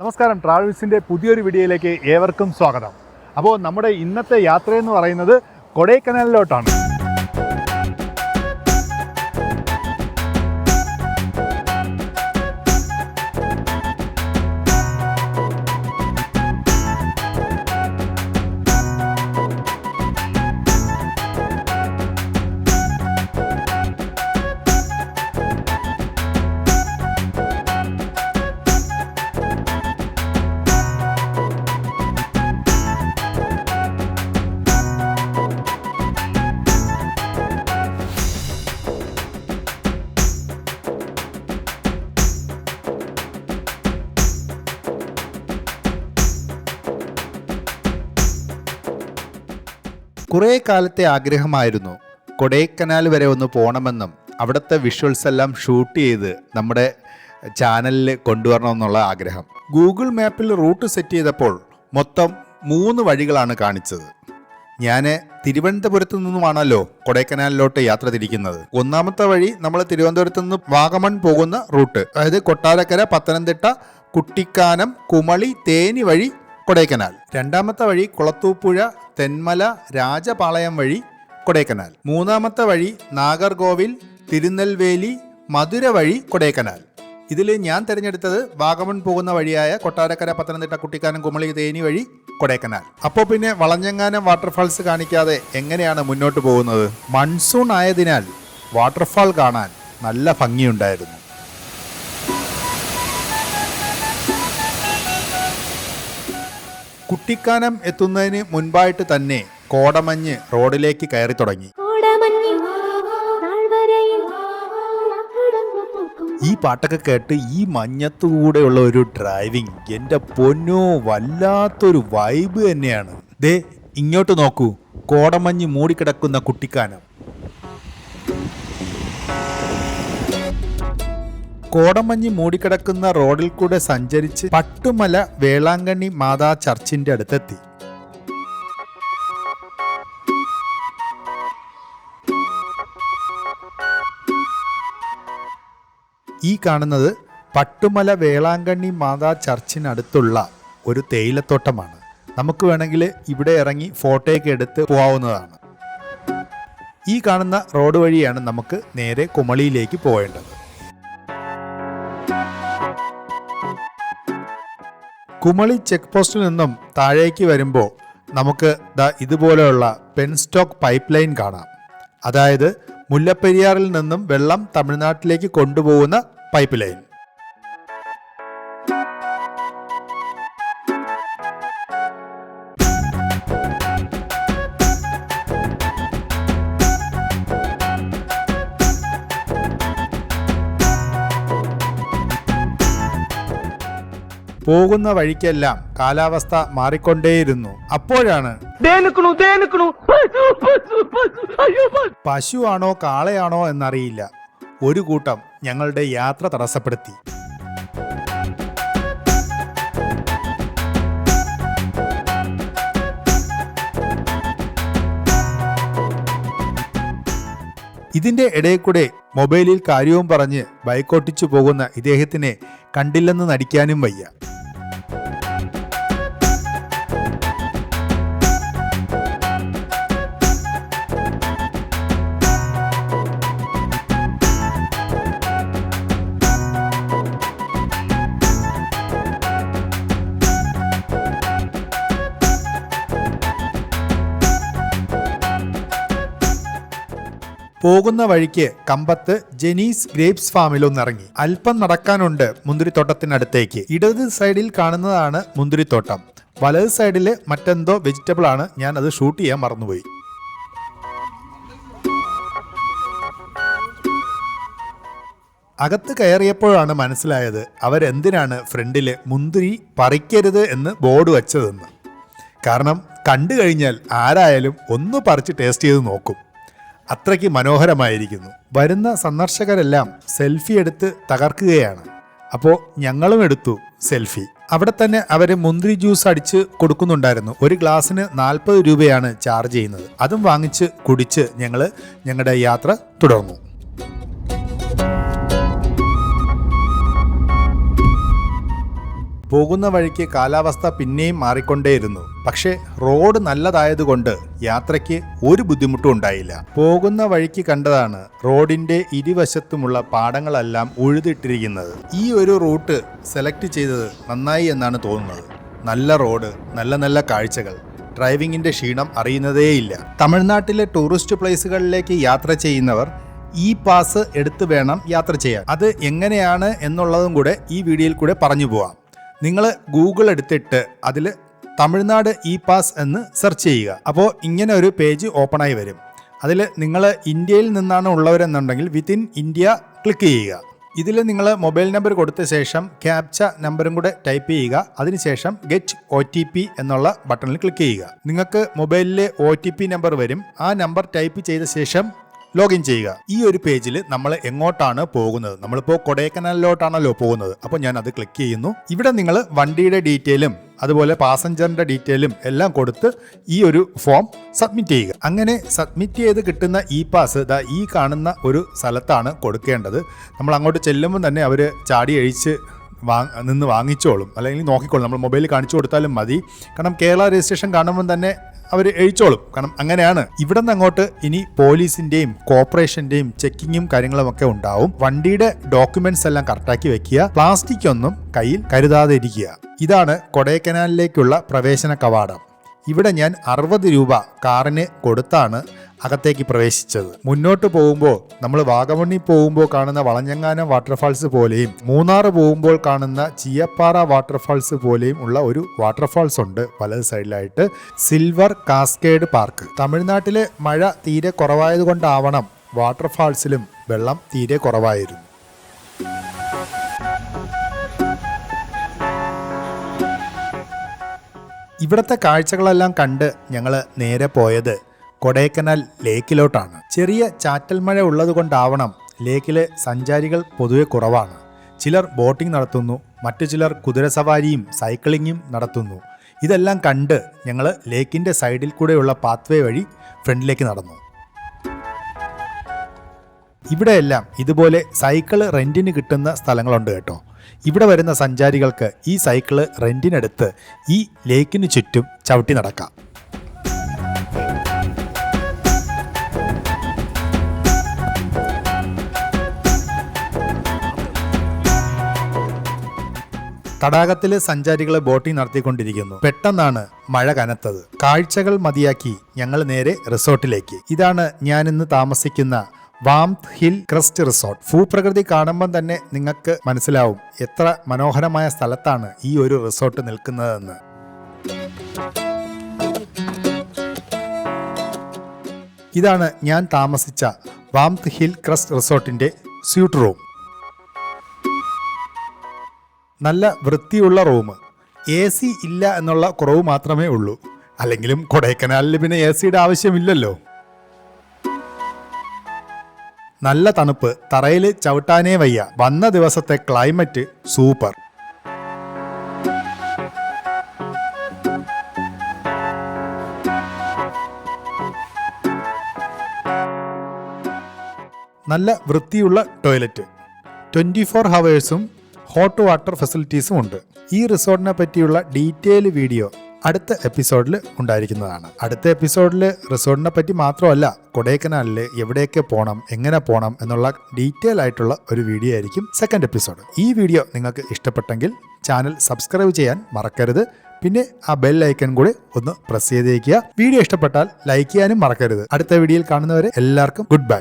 നമസ്കാരം. ട്രാവൽസിന്റെ പുതിയൊരു വീഡിയോയിലേക്ക് ഏവർക്കും സ്വാഗതം. അപ്പോൾ നമ്മുടെ ഇന്നത്തെ യാത്രയെന്ന് പറയുന്നത് കൊടൈക്കനാലിലോട്ടാണ്. കുറേ കാലത്തെ ആഗ്രഹമായിരുന്നു കൊടൈക്കനാൽ വരെ ഒന്ന് പോകണമെന്നും അവിടുത്തെ വിഷ്വൽസ് എല്ലാം ഷൂട്ട് ചെയ്ത് നമ്മുടെ ചാനലിൽ കൊണ്ടുവരണമെന്നുള്ള ആഗ്രഹം. ഗൂഗിൾ മാപ്പിൽ റൂട്ട് സെറ്റ് ചെയ്തപ്പോൾ മൊത്തം മൂന്ന് വഴികളാണ് കാണിച്ചത്. ഞാൻ തിരുവനന്തപുരത്ത് നിന്നുമാണല്ലോ കൊടൈക്കനാലിലോട്ട് യാത്ര തിരിക്കുന്നത്. ഒന്നാമത്തെ വഴി നമ്മൾ തിരുവനന്തപുരത്ത് നിന്ന് വാഗമൺ പോകുന്ന റൂട്ട് അതായത് കൊട്ടാരക്കര പത്തനംതിട്ട കുട്ടിക്കാനം കുമളി തേനി വഴി കൊടൈക്കനാൽ. രണ്ടാമത്തെ വഴി കുളത്തൂപ്പുഴ തെന്മല രാജപാളയം വഴി കൊടൈക്കനാൽ. മൂന്നാമത്തെ വഴി നാഗർകോവിൽ തിരുനെൽവേലി മധുര വഴി കൊടൈക്കനാൽ. ഇതിൽ ഞാൻ തിരഞ്ഞെടുത്തത് വാഗമൺ പോകുന്ന വഴിയായ കൊട്ടാരക്കര പത്തനംതിട്ട കുട്ടിക്കാനം കുമളി തേനി വഴി കൊടൈക്കനാൽ. അപ്പോൾ പിന്നെ വളഞ്ഞങ്ങാനം വാട്ടർഫാൾസ് കാണിക്കാതെ എങ്ങനെയാണ് മുന്നോട്ട് പോകുന്നത്? മൺസൂൺ ആയതിനാൽ വാട്ടർഫാൾ കാണാൻ നല്ല ഭംഗിയുണ്ടായിരുന്നു. കുട്ടിക്കാനം എത്തുന്നതിന് മുൻപായിട്ട് തന്നെ കോടമഞ്ഞ് റോഡിലേക്ക് കയറി തുടങ്ങി. ഈ പാട്ടൊക്കെ കേട്ട് ഈ മഞ്ഞത്തുകൂടെയുള്ള ഒരു ഡ്രൈവിംഗ് എന്റെ പൊന്നോ വല്ലാത്തൊരു വൈബ് തന്നെയാണ്. ദേ ഇങ്ങോട്ട് നോക്കൂ. കോടമഞ്ഞ് മൂടിക്കിടക്കുന്ന കുട്ടിക്കാനം. കോടമഞ്ഞ് മൂടിക്കിടക്കുന്ന റോഡിൽ കൂടെ സഞ്ചരിച്ച് പട്ടുമല വേളാങ്കണ്ണി മാതാ ചർച്ചിന്റെ അടുത്തെത്തി. ഈ കാണുന്നത് പട്ടുമല വേളാങ്കണ്ണി മാതാ ചർച്ചിനടുത്തുള്ള ഒരു തേയിലത്തോട്ടമാണ്. നമുക്ക് വേണമെങ്കിൽ ഇവിടെ ഇറങ്ങി ഫോട്ടോയൊക്കെ എടുത്ത് പോകാവുന്നതാണ് ഈ കാണുന്ന റോഡ് വഴിയാണ് നമുക്ക് നേരെ കുമളിയിലേക്ക് പോകേണ്ടത് കുമളി ചെക്ക് പോസ്റ്റിൽ നിന്നും താഴേക്ക് വരുമ്പോൾ നമുക്ക് ദ ഇതുപോലെയുള്ള പെൻസ്റ്റോക്ക് പൈപ്പ് ലൈൻ കാണാം. അതായത് മുല്ലപ്പെരിയാറിൽ നിന്നും വെള്ളം തമിഴ്നാട്ടിലേക്ക് കൊണ്ടുപോകുന്ന പൈപ്പ് ലൈൻ പോകുന്ന വഴിക്കെല്ലാം കാലാവസ്ഥ മാറിക്കൊണ്ടേയിരുന്നു. അപ്പോഴാണ് പശുവാണോ കാളയാണോ എന്നറിയില്ല. ഒരു കൂട്ടം ഞങ്ങളുടെ യാത്ര തടസ്സപ്പെടുത്തി. ഇതിന്റെ ഇടയിൽ കൂടെ മൊബൈലിൽ കാര്യവും പറഞ്ഞ് ബൈക്കോട്ടിച്ചു പോകുന്ന ഇദ്ദേഹത്തിനെ കണ്ടില്ലെന്ന് നടിക്കാനും വയ്യ. പോകുന്ന വഴിക്ക് കമ്പത്ത് ജെനീസ് ഗ്രേപ്സ് ഫാമിൽ ഒന്നിറങ്ങി. അല്പം നടക്കാനുണ്ട് മുന്തിരിത്തോട്ടത്തിനടുത്തേക്ക്. ഇടത് സൈഡിൽ കാണുന്നതാണ് മുന്തിരിത്തോട്ടം. വലത് സൈഡിൽ മറ്റെന്തോ വെജിറ്റബിൾ ആണ്. ഞാൻ അത് ഷൂട്ട് ചെയ്യാൻ മറന്നുപോയി. അകത്ത് കയറിയപ്പോഴാണ് മനസ്സിലായത് അവരെന്തിനാണ് ഫ്രണ്ടിൽ മുന്തിരി പറിക്കരുത് എന്ന് ബോർഡ് വച്ചതെന്ന്. കാരണം കണ്ടു കഴിഞ്ഞാൽ ആരായാലും ഒന്ന് പറിച്ച് ടേസ്റ്റ് ചെയ്ത് നോക്കും. അത്രയ്ക്ക് മനോഹരമായിരിക്കുന്നു. വരുന്ന സന്ദർശകരെല്ലാം സെൽഫി എടുത്ത് തകർക്കുകയാണ്. അപ്പോൾ ഞങ്ങളും എടുത്തു സെൽഫി. അവിടെ തന്നെ അവർ മുന്തിരി ജ്യൂസ് അടിച്ച് കൊടുക്കുന്നുണ്ടായിരുന്നു. ഒരു ഗ്ലാസ്സിന് നാൽപ്പത് രൂപയാണ് ചാർജ് ചെയ്യുന്നത്. അതും വാങ്ങിച്ച് കുടിച്ച് ഞങ്ങൾ ഞങ്ങളുടെ യാത്ര തുടർന്നു. പോകുന്ന വഴിക്ക് കാലാവസ്ഥ പിന്നെയും മാറിക്കൊണ്ടേയിരുന്നു. പക്ഷേ റോഡ് നല്ലതായതുകൊണ്ട് യാത്രയ്ക്ക് ഒരു ബുദ്ധിമുട്ടും ഉണ്ടായില്ല. പോകുന്ന വഴിക്ക് കണ്ടതാണ് റോഡിന്റെ ഇരുവശത്തുമുള്ള പാടങ്ങളെല്ലാം ഉഴുതിട്ടിരിക്കുന്നത്. ഈ ഒരു റൂട്ട് സെലക്ട് ചെയ്തത് നന്നായി എന്നാണ് തോന്നുന്നത്. നല്ല റോഡ് നല്ല നല്ല കാഴ്ചകൾ. ഡ്രൈവിംഗിന്റെ ക്ഷീണം അറിയുന്നതേയില്ല. തമിഴ്നാട്ടിലെ ടൂറിസ്റ്റ് പ്ലേസുകളിലേക്ക് യാത്ര ചെയ്യുന്നവർ ഈ പാസ് എടുത്തു വേണം യാത്ര ചെയ്യാൻ. അത് എങ്ങനെയാണ് എന്നുള്ളതും കൂടെ ഈ വീഡിയോയിൽ കൂടെ പറഞ്ഞു പോവാം. നിങ്ങൾ ഗൂഗിൾ എടുത്തിട്ട് അതിൽ തമിഴ്നാട് ഇ പാസ് എന്ന് സെർച്ച് ചെയ്യുക. അപ്പോൾ ഇങ്ങനെ ഒരു പേജ് ഓപ്പണായി വരും. അതിൽ നിങ്ങൾ ഇന്ത്യയിൽ നിന്നാണ് ഉള്ളവരെന്നുണ്ടെങ്കിൽ വിത്തിൻ ഇന്ത്യ ക്ലിക്ക് ചെയ്യുക. ഇതിൽ നിങ്ങൾ മൊബൈൽ നമ്പർ കൊടുത്ത ശേഷം ക്യാപ്ച നമ്പറും കൂടെ ടൈപ്പ് ചെയ്യുക. അതിനുശേഷം ഗെറ്റ് ഒ ടി പി എന്നുള്ള ബട്ടണിൽ ക്ലിക്ക് ചെയ്യുക. നിങ്ങൾക്ക് മൊബൈലിലെ ഒ ടി പി നമ്പർ വരും. ആ നമ്പർ ടൈപ്പ് ചെയ്ത ശേഷം ലോഗിൻ ചെയ്യുക. ഈ ഒരു പേജിൽ നമ്മൾ എങ്ങോട്ടാണ് പോകുന്നത്? നമ്മളിപ്പോൾ കൊടൈക്കനാലിലോട്ടാണല്ലോ പോകുന്നത്. അപ്പോൾ ഞാൻ അത് ക്ലിക്ക് ചെയ്യുന്നു. ഇവിടെ നിങ്ങൾ വണ്ടിയുടെ ഡീറ്റെയിലും അതുപോലെ പാസഞ്ചറിന്റെ ഡീറ്റെയിലും എല്ലാം കൊടുത്ത് ഈ ഒരു ഫോം സബ്മിറ്റ് ചെയ്യുക. അങ്ങനെ സബ്മിറ്റ് ചെയ്ത് കിട്ടുന്ന ഇ പാസ് ദാ ഈ കാണുന്ന ഒരു സ്ഥലത്താണ് കൊടുക്കേണ്ടത്. നമ്മൾ അങ്ങോട്ട് ചെല്ലുമ്പോൾ തന്നെ അവർ ചാടി അഴിച്ച് വാ നിന്ന് വാങ്ങിച്ചോളും. അല്ലെങ്കിൽ നോക്കിക്കോളും. നമ്മൾ മൊബൈലിൽ കാണിച്ചു കൊടുത്താലും മതി. കാരണം കേരള രജിസ്ട്രേഷൻ കാണുമ്പോൾ തന്നെ അവർ എഴിച്ചോളും കാരണം അങ്ങനെയാണ്. ഇവിടെ നിന്ന് അങ്ങോട്ട് ഇനി പോലീസിന്റെയും കോർപ്പറേഷന്റെയും ചെക്കിങ്ങും കാര്യങ്ങളും ഒക്കെ ഉണ്ടാവും. വണ്ടിയുടെ ഡോക്യുമെന്റ്സ് എല്ലാം കറക്റ്റാക്കി വെക്കുക. പ്ലാസ്റ്റിക് ഒന്നും കയ്യിൽ കരുതാതെ ഇരിക്കുക. ഇതാണ് കൊടൈക്കനാലിലേക്കുള്ള പ്രവേശന കവാടം. ഇവിടെ ഞാൻ അറുപത് രൂപ കാറിന് കൊടുത്താണ് അകത്തേക്ക് പ്രവേശിച്ചത്. മുന്നോട്ട് പോകുമ്പോൾ നമ്മൾ വാഗമണ്ണി പോകുമ്പോൾ കാണുന്ന വളഞ്ഞങ്ങാനം വാട്ടർഫാൾസ് പോലെയും മൂന്നാർ പോകുമ്പോൾ കാണുന്ന ചിയപ്പാറ വാട്ടർഫാൾസ് പോലെയും ഉള്ള ഒരു വാട്ടർഫാൾസ് ഉണ്ട്. വലത് സൈഡിലായിട്ട് സിൽവർ കാസ്കേഡ് പാർക്ക് തമിഴ്നാട്ടിലെ മഴ തീരെ കുറവായതുകൊണ്ടാവണം വാട്ടർഫാൾസിലും വെള്ളം തീരെ കുറവായിരുന്നു. ഇവിടുത്തെ കാഴ്ചകളെല്ലാം കണ്ട് ഞങ്ങൾ നേരെ പോയത് കൊടൈക്കനാൽ ലേക്കിലോട്ടാണ്. ചെറിയ ചാറ്റൽ മഴ ഉള്ളതുകൊണ്ടാവണം ലേക്കിലെ സഞ്ചാരികൾ പൊതുവെ കുറവാണ്. ചിലർ ബോട്ടിംഗ് നടത്തുന്നു മറ്റു ചിലർ കുതിരസവാരിയും സൈക്ലിങ്ങും നടത്തുന്നു. ഇതെല്ലാം കണ്ട് ഞങ്ങൾ ലേക്കിന്റെ സൈഡിൽ കൂടെയുള്ള പാത്വേ വഴി ഫ്രണ്ടിലേക്ക് നടന്നു. ഇവിടെയെല്ലാം ഇതുപോലെ സൈക്കിൾ റെന്റിന് കിട്ടുന്ന സ്ഥലങ്ങളുണ്ട് കേട്ടോ. ഇവിടെ വരുന്ന സഞ്ചാരികൾക്ക് ഈ സൈക്കിൾ റെന്റിനെടുത്ത് ഈ ലേക്കിന് ചുറ്റും ചവിട്ടി നടക്കാം. തടാകത്തിൽ സഞ്ചാരികളെ ബോട്ടിംഗ് നടത്തിക്കൊണ്ടിരിക്കുന്നു. പെട്ടെന്നാണ് മഴ കനത്തത്. കാഴ്ചകൾ മതിയാക്കി ഞങ്ങൾ നേരെ റിസോർട്ടിലേക്ക്. ഇതാണ് ഞാൻ ഇന്ന് താമസിക്കുന്ന വാംത് ഹിൽ ക്രസ്റ്റ് റിസോർട്ട്. ഭൂപ്രകൃതി കാണുമ്പം തന്നെ നിങ്ങൾക്ക് മനസ്സിലാവും എത്ര മനോഹരമായ സ്ഥലത്താണ് ഈ ഒരു റിസോർട്ട് നിൽക്കുന്നതെന്ന്. ഇതാണ് ഞാൻ താമസിച്ച വാംത് ഹിൽ ക്രസ്റ്റ് റിസോർട്ടിന്റെ സ്യൂട്ട് റൂം. നല്ല വൃത്തിയുള്ള റൂം. എ സി ഇല്ല എന്നുള്ള കുറവ് മാത്രമേ ഉള്ളൂ. അല്ലെങ്കിലും കൊടൈക്കനാലിൽ പിന്നെ എ സിയുടെ ആവശ്യമില്ലല്ലോ. നല്ല തണുപ്പ് തറയിൽ ചവിട്ടാനേ വയ്യ. വന്ന ദിവസത്തെ ക്ലൈമറ്റ് സൂപ്പർ. നല്ല വൃത്തിയുള്ള ടോയ്ലറ്റ്. ട്വന്റി ഫോർ ഹവേഴ്സും ഹോട്ട് വാട്ടർ ഫെസിലിറ്റീസും ഉണ്ട്. ഈ റിസോർട്ടിനെ പറ്റിയുള്ള ഡീറ്റെയിൽ വീഡിയോ അടുത്ത എപ്പിസോഡിൽ ഉണ്ടായിരിക്കുന്നതാണ്. അടുത്ത എപ്പിസോഡിൽ റിസോർട്ടിനെ പറ്റി മാത്രമല്ല കൊടൈക്കനാലിൽ എവിടെയൊക്കെ പോകണം എങ്ങനെ പോകണം എന്നുള്ള ഡീറ്റെയിൽ ആയിട്ടുള്ള ഒരു വീഡിയോ ആയിരിക്കും സെക്കൻഡ് എപ്പിസോഡ് ഈ വീഡിയോ നിങ്ങൾക്ക് ഇഷ്ടപ്പെട്ടെങ്കിൽ ചാനൽ സബ്സ്ക്രൈബ് ചെയ്യാൻ മറക്കരുത്. പിന്നെ ആ ബെൽ ഐക്കൺ കൂടി ഒന്ന് പ്രസ് ചെയ്തേക്കുക. വീഡിയോ ഇഷ്ടപ്പെട്ടാൽ ലൈക്ക് ചെയ്യാനും മറക്കരുത്. അടുത്ത വീഡിയോയിൽ കാണുന്നവരെ എല്ലാവർക്കും ഗുഡ് ബൈ